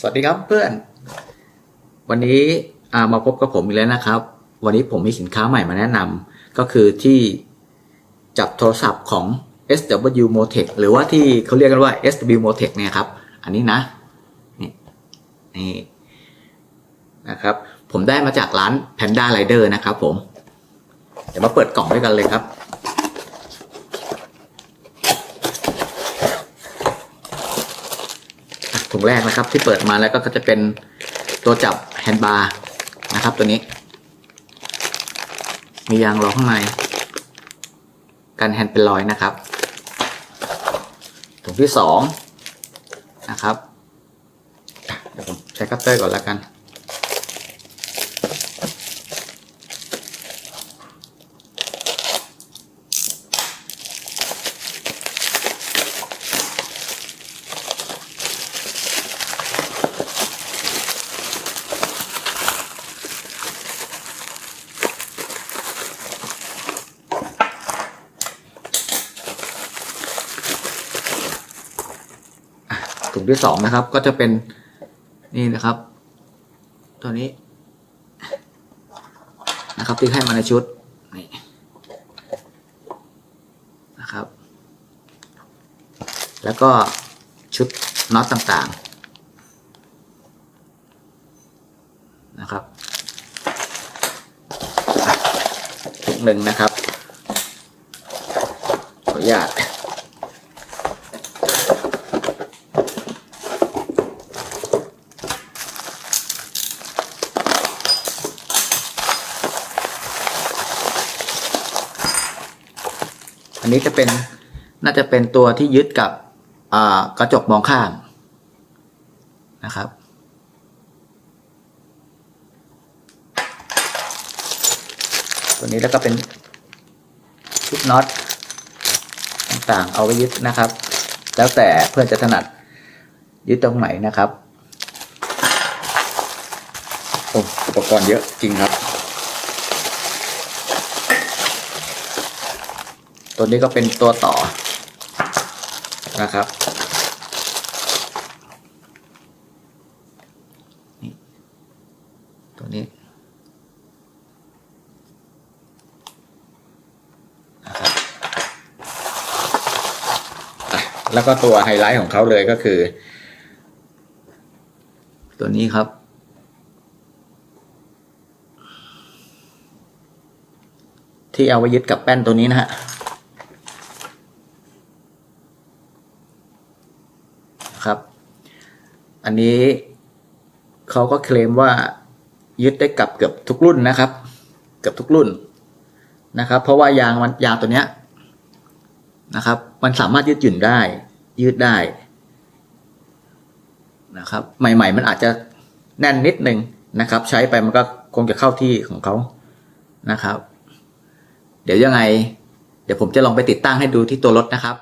สวัสดีครับเพื่อน วันนี้มาพบกับผมอีกแล้วนะครับ วันนี้ผมมีสินค้าใหม่มาแนะนำก็คือที่จับโทรศัพท์ของ SW Motec หรือว่าที่เขาเรียกกันว่า SW Motec เนี่ยครับ อันนี้นะ นี่นี่นะครับ ผมได้มาจากร้าน Panda Rider นะครับผม เดี๋ยวมาเปิดกล่องด้วยกันเลยครับ ถุงแรกนะครับ ที่เปิดมาแล้วก็จะเป็นตัวจับแฮนด์บาร์นะครับ ตัวนี้ มียางรองข้างในกันแฮนด์เป็นรอยนะครับ ถุงที่สองนะครับเดี๋ยวผมใช้คัตเตอร์ก่อนแล้วกัน ถุงที่สองนะครับ ก็จะเป็นนี่นะครับ ตัวนี้นะครับที่ให้มาในชุดนี่นะครับ แล้วก็ชุดน็อตต่างๆนะครับถุงหนึ่งนะครับขออนุญาต อันนี้จะเป็นน่าจะเป็นตัวที่ยึดกับกระจกมองข้างนะครับ ตัวนี้แล้วก็เป็นชุดน็อตต่างๆ เอาไว้ยึดนะครับ แล้วแต่เพื่อนจะถนัดยึดตรงไหนนะครับโอ้อุปกรณ์เยอะจริงครับ ตัวนี้ก็เป็นตัวต่อนะครับ นี่ ตัวนี้นะครับแล้วก็ตัวไฮไลท์ของเขาเลยก็คือ ตัวนี้ครับที่เอาไว้ยึดกับแป้นตัวนี้นะฮะะครับ อันนี้เขาก็เคลมว่ายึดได้กับเกือบทุกรุ่นนะครับ เกือบทุกรุ่นนะครับ เพราะว่ายางมันยางตัวเนี้ยนะครับ มันสามารถยืดหยุ่นได้ ยืดได้นะครับ ใหม่ ๆ มันอาจจะแน่นนิดนึงนะครับ ใช้ไปมันก็คงจะเข้าที่ของเขานะครับ เดี๋ยวยังไง เดี๋ยวผมจะลองไปติดตั้งให้ดูที่ตัวรถนะครับ